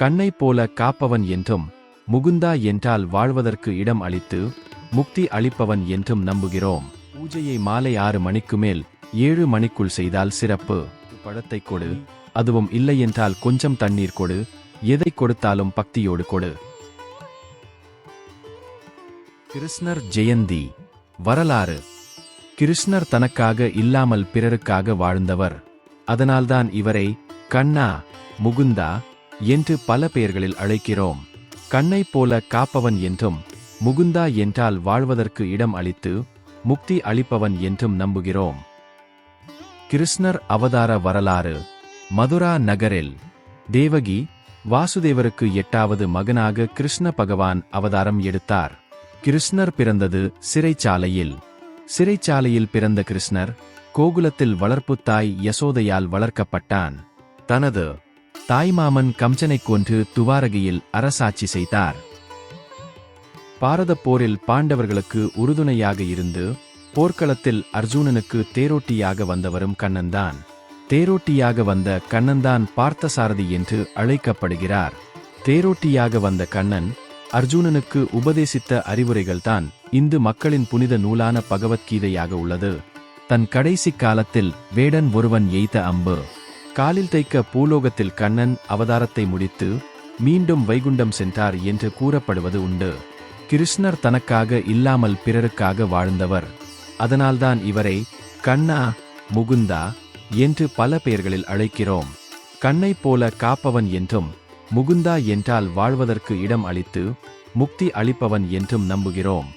கண்ணைப் போல காப்பவன் என்றும் முகுந்தா என்றால் வாழ்வதற்கு இடம் அளித்து முக்தி அளிப்பவன் என்றும் நம்புகிறோம். பூஜையை மாலை ஆறு மணிக்கு மேல் ஏழு மணிக்குள் செய்தால் சிறப்பு. பழத்தை கொடு. அதுவும் இல்லையென்றால் கொஞ்சம் தண்ணீர் கொடு. எதை கொடுத்தாலும் பக்தியோடு கொடு. கிருஷ்ணர் ஜெயந்தி. வரலாறு. கிருஷ்ணர் தனக்காக இல்லாமல் பிறருக்காக வாழ்ந்தவர். அதனால்தான் இவரை கண்ணா முகுந்தா என்று பல பெயர்களில் அழைக்கிறோம். கண்ணைப் போல காப்பவன் என்றும் முகுந்தா என்றால் வாழ்வதற்கு இடம் அளித்து முக்தி அளிப்பவன் என்றும் நம்புகிறோம். கிருஷ்ணர் அவதார வரலாறு. மதுரா நகரில் தேவகி வாசுதேவருக்கு எட்டாவது மகனாக கிருஷ்ண பகவான் அவதாரம் எடுத்தார். கிருஷ்ணர் பிறந்தது சிறைச்சாலையில். சிறைச்சாலையில் பிறந்த கிருஷ்ணர் கோகுலத்தில் வளர்ப்புத்தாய் யசோதையால் வளர்க்கப்பட்டான். தனது தாய்மாமன் கம்சனைக் கொன்று துவாரகையில் அரசாட்சி செய்தார். பாரதப் போரில் பாண்டவர்களுக்கு உறுதுணையாக இருந்து போர்க்களத்தில் அர்ஜுனனுக்கு தேரோட்டியாக வந்தவரும் கண்ணன்தான். தேரோட்டியாக வந்த கண்ணன்தான் பார்த்தசாரதி என்று அழைக்கப்படுகிறார். தேரோட்டியாக வந்த கண்ணன் அர்ஜுனனுக்கு உபதேசித்த அறிவுரைகள்தான் இந்து மக்களின் புனித நூலான பகவத்கீதையாக உள்ளது. தன் கடைசி காலத்தில் வேடன் ஒருவன் எய்த அம்பு. காலில் தைக்க பூலோகத்தில் கண்ணன் அவதாரத்தை முடித்து மீண்டும் வைகுண்டம் சென்றார் என்று கூறப்படுவது உண்டு. கிருஷ்ணர் தனக்காக இல்லாமல் பிறருக்காக வாழ்ந்தவர். அதனால்தான் இவரை கண்ணா முகுந்தா என்று பல பெயர்களில் அழைக்கிறோம். கண்ணைப் போல காப்பவன் என்றும் முகுந்தா என்றால் வாழ்வதற்கு இடம் அளித்து முக்தி அளிப்பவன் என்றும் நம்புகிறோம்.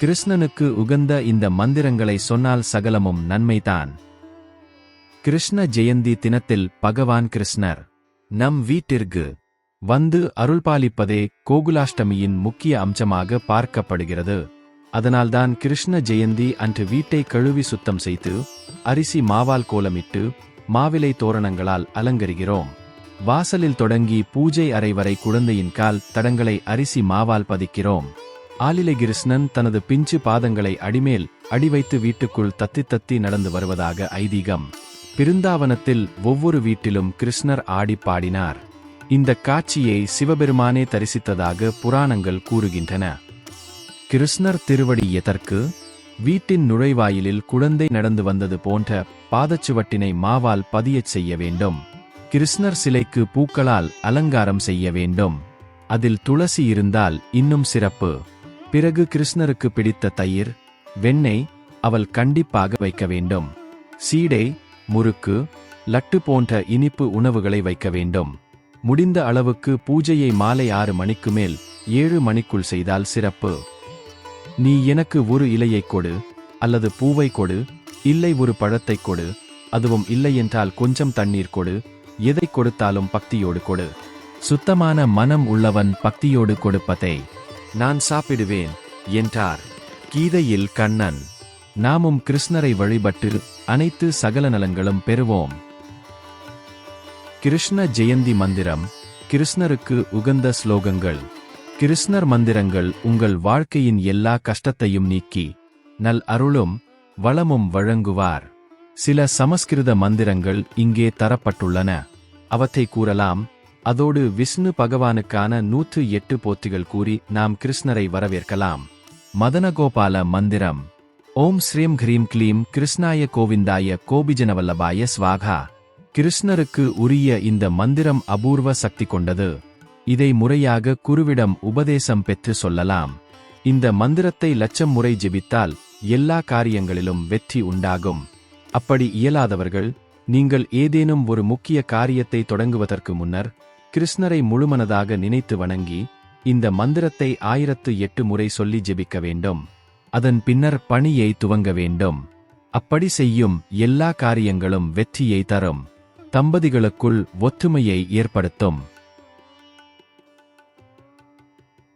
கிருஷ்ணனுக்கு உகந்த இந்த மந்திரங்களை சொன்னால் சகலமும் நன்மைதான். கிருஷ்ண ஜெயந்தி தினத்தில் பகவான் கிருஷ்ணர் நம் வீட்டிற்கு வந்து அருள்பாலிப்பதே கோகுலாஷ்டமியின் முக்கிய அம்சமாக பார்க்கப்படுகிறது. அதனால்தான் கிருஷ்ண ஜெயந்தி அன்று வீட்டை கழுவி சுத்தம் செய்து அரிசி மாவால் கோலமிட்டு மாவிலை தோரணங்களால் அலங்கரிக்கிறோம் வாசலில் தொடங்கி பூஜை அறை வரை குழந்தையின் கால் தடங்களை அரிசி மாவால் பதிக்கிறோம். ஆலிலை கிருஷ்ணன் தனது பிஞ்சு பாதங்களை அடிமேல் அடி வைத்து வீட்டுக்குள் தத்தி தத்தி நடந்து வருவதாக ஐதீகம். பிருந்தாவனத்தில் ஒவ்வொரு வீட்டிலும் கிருஷ்ணர் ஆடி பாடினார். இந்த காட்சியை சிவபெருமானே தரிசித்ததாக புராணங்கள் கூறுகின்றன. கிருஷ்ணர் திருவடி எதற்கு? வீட்டின் நுழைவாயிலில் குழந்தை நடந்து வந்தது போன்ற பாதச்சுவட்டினை மாவால் பதியச் செய்ய வேண்டும். கிருஷ்ணர் சிலைக்கு பூக்களால் அலங்காரம் செய்ய வேண்டும். அதில் துளசி இருந்தால் இன்னும் சிறப்பு. பிறகு கிருஷ்ணருக்கு பிடித்த தயிர் வெண்ணெய் அவள் கண்டிப்பாக வைக்க வேண்டும். சீடை முறுக்கு லட்டு போன்ற இனிப்பு உணவுகளை வைக்க வேண்டும். முடிந்த அளவுக்கு பூஜையை மாலை ஆறு மணிக்கு மேல் ஏழு மணிக்குள் செய்தால் சிறப்பு. நீ எனக்கு ஒரு இலையை கொடு அல்லது பூவை கொடு இல்லை ஒரு பழத்தை கொடு அதுவும் இல்லையென்றால் கொஞ்சம் தண்ணீர் கொடு எதை கொடுத்தாலும் பக்தியோடு கொடு. சுத்தமான மனம் உள்ளவன் பக்தியோடு கொடுப்பதை நான் சாப்பிடுவேன் என்றார். கீதையில் கண்ணன் நாமும் கிருஷ்ணரை வழிபட்டு அனைத்து சகல நலங்களும் பெறுவோம். கிருஷ்ண ஜெயந்தி மந்திரம் கிருஷ்ணருக்கு உகந்த ஸ்லோகங்கள். கிருஷ்ணர் மந்திரங்கள் உங்கள் வாழ்க்கையின் எல்லா கஷ்டத்தையும் நீக்கி நல் அருளும் வளமும் வழங்குவார். சில சமஸ்கிருத மந்திரங்கள் இங்கே தரப்பட்டுள்ளன. அவற்றை கூறலாம். அதோடு விஷ்ணு பகவானுக்கான நூற்று எட்டு போத்திகள் கூறி நாம் கிருஷ்ணரை வரவேற்கலாம். மதனகோபால மந்திரம். ஓம் ஸ்ரீம் ஹ்ரீம் க்ளீம் கிருஷ்ணாய கோவிந்தாய கோபிஜனவல்லபாய ஸ்வாகா. கிருஷ்ணருக்கு உரிய இந்த மந்திரம் அபூர்வ சக்தி கொண்டது. இதை முறையாக குருவிடம் உபதேசம் பெற்று சொல்லலாம். இந்த மந்திரத்தை லட்சம் முறை ஜெபித்தால் எல்லா காரியங்களிலும் வெற்றி உண்டாகும். அப்படி இயலாதவர்கள் நீங்கள் ஏதேனும் ஒரு முக்கிய காரியத்தை தொடங்குவதற்கு முன்னர் கிருஷ்ணரை முழுமனதாக நினைத்து வணங்கி இந்த மந்திரத்தை ஆயிரத்து எட்டு முறை சொல்லி ஜெபிக்க வேண்டும். அதன் பின்னர் பணியை துவங்க வேண்டும். அப்படி செய்யும் எல்லா காரியங்களும் வெற்றியை தரும். தம்பதிகளுக்குள் ஒற்றுமையை ஏற்படுத்தும்.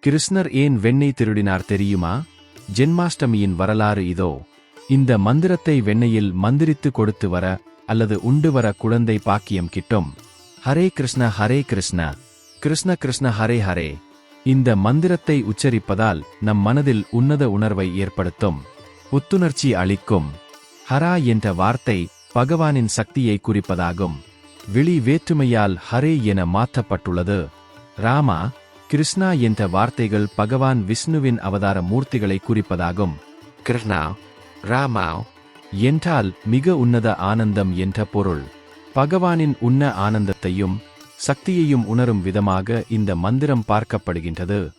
கிருஷ்ணர் ஏன் வெண்ணெய் திருடினார் தெரியுமா? ஜென்மாஷ்டமியின் வரலாறு இதோ. இந்த மந்திரத்தை வெண்ணெயில் மந்திரித்து கொடுத்து வர அல்லது உண்டு வர குழந்தை பாக்கியம் கிட்டும். ஹரே கிருஷ்ண ஹரே கிருஷ்ண. கிருஷ்ண கிருஷ்ண ஹரே ஹரே. இந்த மந்திரத்தை உச்சரிப்பதால் நம் மனதில் உன்னத உணர்வை ஏற்படுத்தும் புத்துணர்ச்சி அளிக்கும். ஹரா என்ற வார்த்தை பகவானின் சக்தியை குறிப்பதாகும். விழி வேற்றுமையால் ஹரே என மாற்றப்பட்டுள்ளது. ராமா கிருஷ்ணா என்ற வார்த்தைகள் பகவான் விஷ்ணுவின் அவதார மூர்த்திகளை குறிப்பதாகும். கிருஷ்ணா ராமா என்றால் மிக உன்னத ஆனந்தம் என்ற பொருள். பகவானின் உன்ன ஆனந்தத்தையும் சக்தியையும் உணரும் விதமாக இந்த மந்திரம் பார்க்கப்படுகின்றது.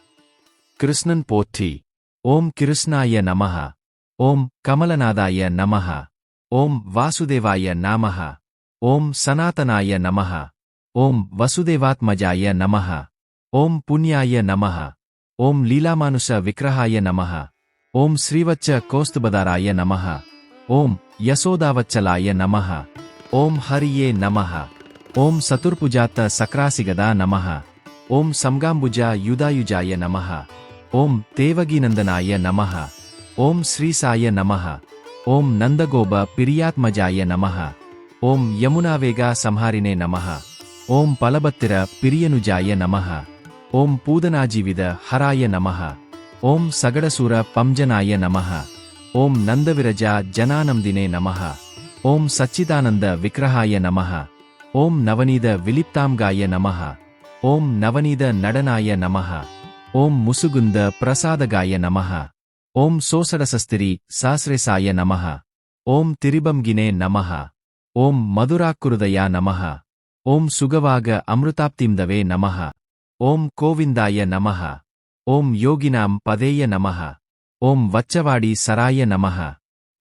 கிருஷ்ணன் போற்றி. ஓம் கிருஷ்ணாய நமஹ. ஓம் கமலநாதாய நமஹ. ஓம் வாசுதேவாய நமஹ. ஓம் சனாதனாய நமஹ. ஓம் வசுதேவாத்மஜாய நமஹ. ஓம் புண்ணியாய நமஹ. ஓம் லீலாமானுஷ விக்ரஹாய நமஹ. ஓம் ஸ்ரீவச்ச கோஸ்துபதாராய நமஹ. ஓம் யசோதாவச்சலாய நமஹ. ஓம் ஹரியே நமஹ. ஓம் சதுர்புஜாத்த சக்ராசிகதா நமஹ ஓம் சம்காம்புஜ யுதாயுஜாய நமஹ ஓம் தேவகீநந்தனாய நமஹ ஓம் ஸ்ரீசாய நமஹ ஓம் நந்தகோப பிரியாத்மஜாய நமஹ ஓம் யமுனாவேகா சம்ஹாரினே நமஹ ஓம் பலபத்திர பிரியனுஜாய நமஹ ஓம் பூதனாஜீவித ஹராய நமஹ ஓம் சகடசுர பம்ஜனாய நமஹ ஓம் நந்தவிரஜா ஜனானந்தினே நமஹ ஓம் சச்சிதானந்த விக்கிரகாய நமஹ ஓம் நவநீத விலிப்தாம்காய நமஹ ஓம் நவநீத நடனாய நமஹ ஓம் முசுகுந்த பிரசாதகாய நமஹ ஓம் சோசடசஸ்திரி சாஸ்ரேசாய நமஹ ஓம் திரிபம்கினே நமஹ ஓம் மதுராக்குருதயா நமஹ ஓம் சுகவாக அமிர்தாப்திம்தவே நமஹ ஓம் கோவிந்தாய நமஹ ஓம் யோகினாம் பதேய நமஹ ஓம் வச்சவாடி சராய நமஹ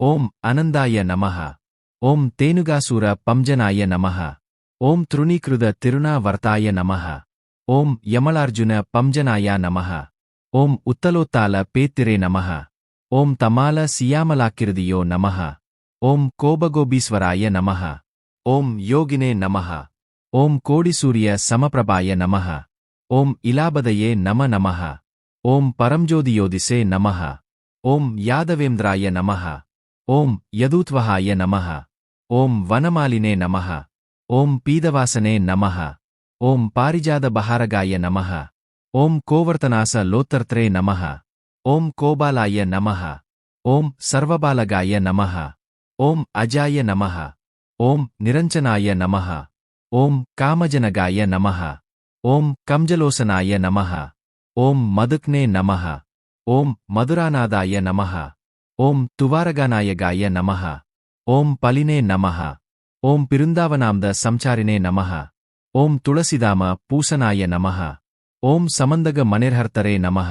ஓம் அனந்தாய நமஹ ஓம் தேனுகாசூர பம்ஜனாய நமஹ ஓம் திருணீகிருத திருணாவர்த்தாய நமஹ ஓம் யமலார்ஜுன பம்ஜனாயா நமஹ ஓம் உத்தலோத்தால பேத்திரே நமஹ ஓம் தமால சியாமலாக்கிருதியோ நமஹ ஓம் கோபகோபீஸ்வராய நமஹ ஓம் யோகினே நமஹ ஓம் கோடிசூரிய சமபிரபாய நமஹ ஓம் இலாபதையே நம நமஹ ஓம் பரம்ஜோதியோதிசே நமஹ ஓம் யாதவேந்திராய நமஹ ஓம் யதூத்வஹாய நமஹ ஓம் வனமாலினே நமஹ ஓம் பீதவாசனே நமஹ ஓம் பாரிஜாத பஹாரகாய நமஹ ஓம் கோவர்த்தனாச லோத்தர்த்ரே நமஹ ஓம் கோபாலாய நமஹ ஓம் சர்வபாலகாய நமஹ ஓம் அஜாய நமஹ ஓம் நிரஞ்சனாய நமஹ ஓம் காமஜனகாய நமஹ ஓம் கம்ஜலோசனாய நமஹ ஓம் மதுக்னே நமஹ ஓம் மதுராநாதாய நமஹ ஓம் துவாரகாநாயகாய நமஹ ஓம் பலினே நமஹ ஓம் பிருந்தாவனாம்த சம்சாரினே நமஹ ஓம் துளசிதாம பூசனாய நமஹ ஓம் சமந்தக மணிர்ஹர்த்தரே நமஹ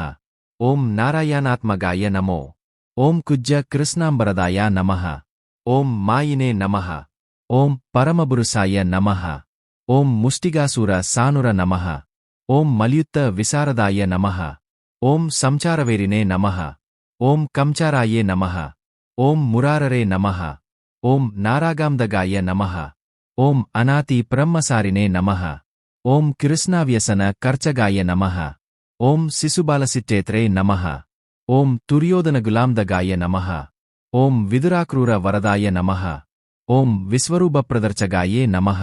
ஓம் நாராயணாத்மகாய நமோ ஓம் குஜ்ஜ கிருஷ்ணாம்பரதாய நமஹ ஓம் மாயினே நமஹ ஓம் பரமபுருசாய நமஹ ஓம் முஷ்டிகாசுர சானுர நமஹ ஓம் மல்யுத்த விசாரதாய நமஹ ஓம் சம்சாரவேரினே நமஹ ஓம் கம்சாராயே நமஹ ஓம் முராரரே நமஹ ஓம் நாராகாம்தகாய நமஹ ஓம் அநாதி பிரம்மசாரினே நமஹ ஓம் கிருஷ்ணாவியசன கர்ச்சகாய நமஹ ஓம் சிசுபாலசிற்றேத்ரே நமஹ ஓம் துரியோதனகுலாம்தகாய நமஹ ஓம் விதுராக்ரூர வரதாய நமஹ ஓம் விஸ்வரூபப்பிரதர்ச்சகாயே நமஹ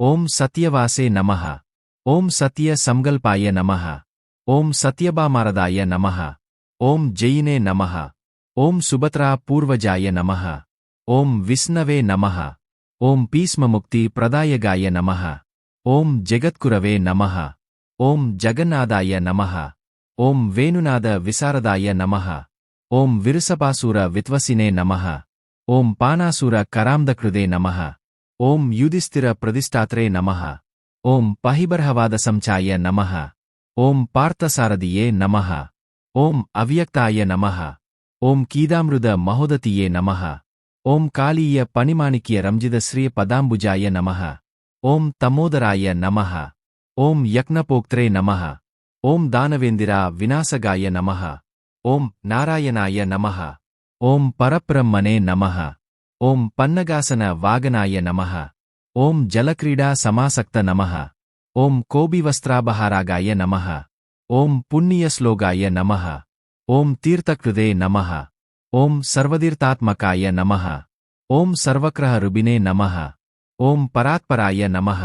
ஓம் சத்யவாசே நமஹ ஓம் சத்ய சம்கல்பாய நமஹ ஓம் சத்யபாமாரதாய நமஹ ஓம் ஜெயினே நமஹ ஓம் சுபத்ரா பூர்வஜாய நமஹ ஓம் விஷ்ணவே நமஹ ஓம் பீஸ்மமுக்தி பிரதாயகாய நமஹ ஓம் ஜெகத்குரவே நமஹ ஓம் ஜகநாதாய நமஹ ஓம் வேணுநாத விசாரதாய நமஹ ஓம் விருசபாசுர வித்வசினே நமஹ ஓம் பானாசுர கராம்தக்ருதே நமஹ ஓம் யுதிஸ்திர பிரதிஷ்டாத்ரே நமஹ ஓம் பஹிபர்ஹவாத சம்சாய நமஹ ஓம் பார்த்தசாரதியே நமஹ ஓம் அவ்யக்தாய நமஹ ஓம் கீதாமிருத மகோததியே நமஹ ஓம் காளீய பணிமாணிக்கிய ரம்ஜித ஸ்ரீ பதாம்புஜாய நமஹ ஓம் தமோதராய நமஹ ஓம் யக்னபோக்திரே நமஹ ஓம் தானவேந்திரா விநாசகாய நமஹ ஓம் நாராயணாய நமஹ ஓம் பரப்பிரம்மனே நமஹ ஓம் பன்னகாசன வாகனாய நமஹ ஓம் ஜலக்ரீடா சமாசக்த நமஹ ஓம் கோபிவஸ்திராபஹாராகாய நமஹ ஓம் புண்ணியஸ்லோகாய நமஹ ஓம் தீர்த்தக்ருதே நமஹ ஓம் சர்வதீர்த்தாத்மகாய நமஹ ஓம் சர்வக்ரஹ ருபினே நமஹ ஓம் பராத்பராய நமஹ